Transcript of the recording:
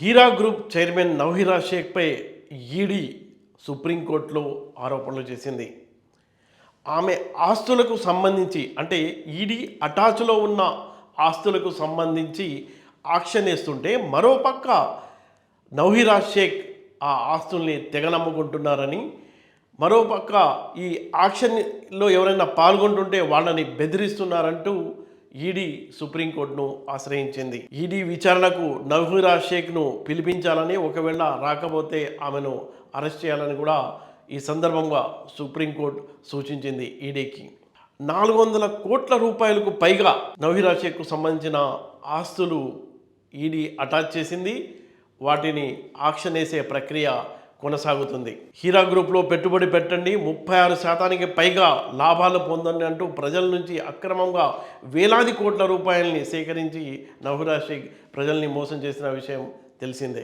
Heera group chairman Nowhera షేక్పై ED సుప్రీంకోర్టులో ఆరోపణలు చేసింది. ఆమె ఆస్తులకు సంబంధించి అంటే ఈడీ అటాచ్లో ఉన్న ఆస్తులకు సంబంధించి ఆక్షన్ వేస్తుంటే మరోపక్క నవహీరా షేక్ ఆ ఆస్తుల్ని తెగనమ్ముకుంటున్నారని మరోపక్క ఈ ఆక్షన్లో ఎవరైనా పాల్గొంటుంటే వాళ్ళని బెదిరిస్తున్నారంటూ ఈడీ సుప్రీంకోర్టును ఆశ్రయించింది. ఈడీ విచారణకు నవహీరా షేక్ను పిలిపించాలని ఒకవేళ రాకపోతే ఆమెను అరెస్ట్ చేయాలని కూడా ఈ సందర్భంగా సుప్రీంకోర్టు సూచించింది ఈడీకి. నాలుగు వందల కోట్ల రూపాయలకు పైగా నవహీరా షేక్కు సంబంధించిన ఆస్తులు ఈడీ అటాచ్ చేసింది. వాటిని ఆక్షన్ వేసే ప్రక్రియ కొనసాగుతుంది. హీరా గ్రూప్లో పెట్టుబడి పెట్టండి. ముప్పై ఆరు శాతానికి పైగా లాభాలు పొందండి అంటూ ప్రజల నుంచి అక్రమంగా వేలాది కోట్ల రూపాయల్ని సేకరించి నవరాశి ప్రజల్ని మోసం చేసిన విషయం తెలిసిందే.